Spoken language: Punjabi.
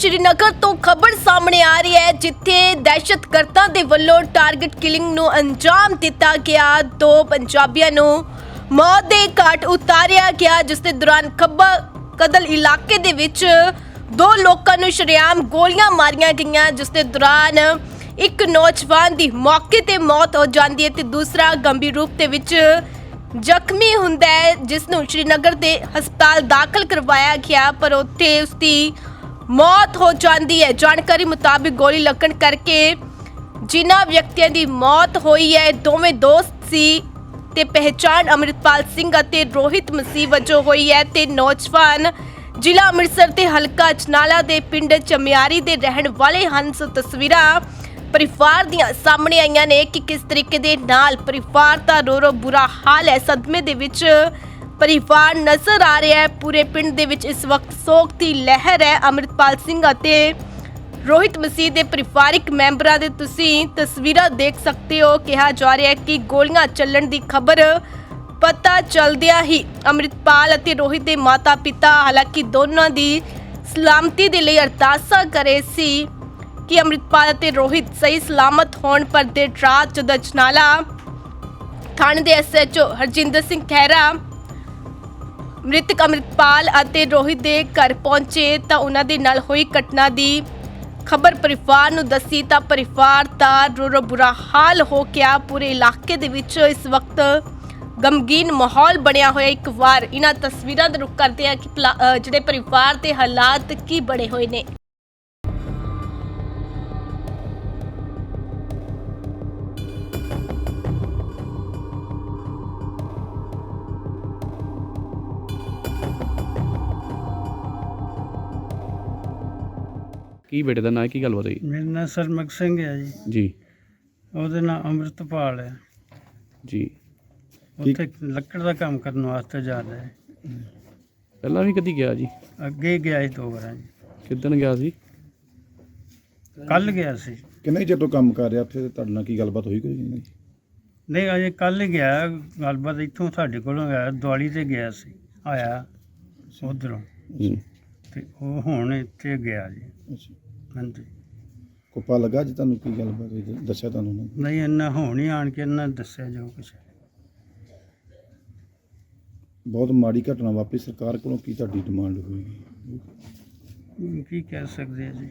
ਸ਼੍ਰੀਨਗਰ ਤੋਂ ਖਬਰ ਸਾਹਮਣੇ ਆ ਰਹੀ ਹੈ, ਜਿੱਥੇ ਦਹਿਸ਼ਤਗਰਦਾਂ ਦੇ ਵੱਲੋਂ ਟਾਰਗੇਟ ਕਿਲਿੰਗ ਨੂੰ ਅੰਜਾਮ ਦਿੱਤਾ ਗਿਆ। ਦੋ ਪੰਜਾਬੀਆਂ ਨੂੰ ਮੌਤ ਦੇ ਘਾਟ ਉਤਾਰਿਆ ਗਿਆ, ਜਿਸ ਦੇ ਦੌਰਾਨ ਖੱਬਾ ਕਦਲ ਇਲਾਕੇ ਦੇ ਵਿੱਚ ਦੋ ਲੋਕਾਂ ਨੂੰ ਸ਼ਰੇਆਮ ਗੋਲੀਆਂ ਮਾਰੀਆਂ ਗਈਆਂ, ਜਿਸ ਦੇ ਦੌਰਾਨ ਇੱਕ ਨੌਜਵਾਨ ਦੀ ਮੌਕੇ ਤੇ ਮੌਤ ਹੋ ਜਾਂਦੀ ਹੈ ਤੇ ਦੂਸਰਾ ਗੰਭੀਰ ਰੂਪ ਦੇ ਵਿੱਚ ਜ਼ਖਮੀ ਹੁੰਦਾ ਹੈ, ਜਿਸ ਨੂੰ ਸ਼੍ਰੀਨਗਰ ਦੇ ਹਸਪਤਾਲ ਦਾਖਲ ਕਰਵਾਇਆ ਗਿਆ, ਪਰ ਉੱਥੇ ਉਸ ਦੀ ਮੌਤ ਹੋ ਜਾਂਦੀ ਹੈ। ਜਾਣਕਾਰੀ ਮੁਤਾਬਿਕ ਗੋਲੀ ਲੱਗਣ ਕਰਕੇ ਜਿਨ੍ਹਾਂ ਵਿਅਕਤੀਆਂ ਦੀ ਮੌਤ ਹੋਈ ਹੈ ਦੋਵੇਂ ਦੋਸਤ ਸੀ ਤੇ ਪਹਿਚਾਣ ਅਮਰਿਤਪਾਲ ਸਿੰਘ ਅਤੇ ਰੋਹਿਤ ਮਸੀਹ ਵਜੋਂ ਹੋਈ ਹੈ ਤੇ ਨੌਜਵਾਨ ਜ਼ਿਲ੍ਹਾ ਅੰਮ੍ਰਿਤਸਰ ਤੇ ਹਲਕਾ ਚਨਾਲਾ ਦੇ ਪਿੰਡ ਚਮਿਆਰੀ ਦੇ ਰਹਿਣ ਵਾਲੇ ਹਨ। ਸੋ ਤਸਵੀਰਾਂ ਪਰਿਵਾਰ ਦੀਆਂ ਸਾਹਮਣੇ ਆਈਆਂ ਨੇ ਕਿ ਕਿਸ ਤਰੀਕੇ ਦੇ ਨਾਲ ਪਰਿਵਾਰ ਦਾ ਰੋ ਰੋ ਬੁਰਾ ਹਾਲ ਹੈ। ਸਦਮੇ ਦੇ ਵਿੱਚ ਪਰਿਵਾਰ ਨਜ਼ਰ ਆ ਰਿਹਾ ਹੈ। ਪੂਰੇ ਪਿੰਡ ਦੇ ਵਿੱਚ ਇਸ ਵਕਤ ਸੋਗ ਦੀ ਲਹਿਰ ਹੈ। ਅਮਰਿਤਪਾਲ ਸਿੰਘ ਅਤੇ ਰੋਹਿਤ ਮਸੀਹ ਦੇ ਪਰਿਵਾਰਿਕ ਮੈਂਬਰਾਂ ਦੇ ਤੁਸੀਂ ਤਸਵੀਰਾਂ ਦੇਖ ਸਕਦੇ ਹੋ। ਕਿਹਾ ਜਾ ਰਿਹਾ ਹੈ ਕਿ ਗੋਲੀਆਂ ਚੱਲਣ ਦੀ ਖਬਰ ਪਤਾ ਚਲਦਿਆਂ ਹੀ ਅਮਰਿਤਪਾਲ ਅਤੇ ਰੋਹਿਤ ਦੇ ਮਾਤਾ-ਪਿਤਾ ਹਾਲਾਂਕਿ ਦੋਨਾਂ ਦੀ ਸਲਾਮਤੀ ਦੇ ਲਈ ਅਰਦਾਸਾਂ ਕਰੇ ਸੀ ਕਿ ਅਮਰਿਤਪਾਲ ਅਤੇ ਰੋਹਿਤ ਸਹੀ ਸਲਾਮਤ ਹੋਣ, ਪਰ ਦੇਰ ਰਾਤ ਜਦੋਂ ਅਜਨਾਲਾ ਥਾਣੇ ਦੇ ਐਸਐਚਓ ਹਰਜਿੰਦਰ ਸਿੰਘ ਖਹਿਰਾ ਮ੍ਰਿਤਕ ਅਮਰਿਤਪਾਲ ਅਤੇ ਰੋਹਿਤ ਦੇ ਘਰ ਪਹੁੰਚੇ ਤਾਂ ਉਹਨਾਂ ਦੇ ਨਾਲ ਹੋਈ ਘਟਨਾ ਦੀ ਖਬਰ ਪਰਿਵਾਰ ਨੂੰ ਦੱਸੀ ਤਾਂ ਪਰਿਵਾਰ ਦਾ ਰੋ ਰੋ ਬੁਰਾ ਹਾਲ ਹੋ ਗਿਆ। ਪੂਰੇ ਇਲਾਕੇ ਦੇ ਵਿੱਚ ਇਸ ਵਕਤ ਗਮਗੀਨ ਮਾਹੌਲ ਬਣਿਆ ਹੋਇਆ ਇੱਕ ਵਾਰ। ਇਹਨਾਂ ਤਸਵੀਰਾਂ ਦਾ ਰੁਖ ਕਰਦੇ ਆ ਕਿ ਪਲਾ- ਜਿਹੜੇ ਪਰਿਵਾਰ ਦੇ ਹਾਲਾਤ ਕੀ ਬਣੇ ਹੋਏ ਨੇ। ਕੀ ਬੇਟੇ ਦਾ ਨਾਂ ਹੈ? ਕੀ ਗੱਲ ਹੋਈ? ਮੇਰਾ ਨਾਂ ਸਰਮਕ ਸਿੰਘ ਹੈ ਜੀ। ਜੀ। ਉਹਦੇ ਨਾਂ ਅੰਮ੍ਰਿਤਪਾਲ ਹੈ। ਜੀ। ਉੱਥੇ ਲੱਕੜ ਦਾ ਕੰਮ ਕਰਨ ਵਾਸਤੇ ਜਾਂਦਾ ਹੈ। ਪਹਿਲਾਂ ਵੀ ਕਦੀ ਗਿਆ ਜੀ? ਅੱਗੇ ਗਿਆ ਸੀ ਦੋ ਵਾਰਾਂ ਜੀ। ਕਿੱਦਣ ਗਿਆ ਸੀ? ਕੱਲ ਗਿਆ ਸੀ। ਕਿੰਨੇ ਚਿਰ ਤੋਂ ਕੰਮ ਕਰ ਰਿਹਾ ਉੱਥੇ? ਤੇ ਤੁਹਾਡੇ ਨਾਲ ਕੀ ਗੱਲਬਾਤ ਹੋਈ ਕੋਈ ਨਹੀਂ ਨਹੀਂ ਅਜੇ ਕੱਲ ਹੀ ਗਿਆ। ਗੱਲਬਾਤ ਇੱਥੋਂ ਸਾਡੇ ਕੋਲੋਂ ਗਿਆ। ਦਿਵਾਲੀ ਤੇ ਗਿਆ ਸੀ। ਆਇਆ ਉਧਰੋਂ। ਹੂੰ। ਤੇ ਉਹ ਹੁਣ ਇੱਥੇ ਗਿਆ ਜੀ। ਅੱਛਾ। ਹਾਂਜੀ। ਕੋਪਾ ਲੱਗਾ ਜੀ ਤੁਹਾਨੂੰ ਕੀ ਗੱਲਬਾਤ ਹੋਈ? ਦੱਸਿਆ ਤੁਹਾਨੂੰ ਉਹਨਾਂ? ਨੇ? ਨਹੀਂ ਇੰਨਾ ਹੁਣ ਹੀ ਆਣ ਕੇ ਇਹਨਾਂ ਦੱਸਿਆ ਜੋ ਕੁਛ। ਬਹੁਤ ਮਾੜੀ ਘਟਨਾ ਵਾਪਰੀ। ਸਰਕਾਰ ਕੋਲੋਂ ਕੀ ਤੁਹਾਡੀ ਡਿਮਾਂਡ ਹੋਏਗੀ? ਕੀ ਕਹਿ ਸਕਦੇ ਆ ਜੀ?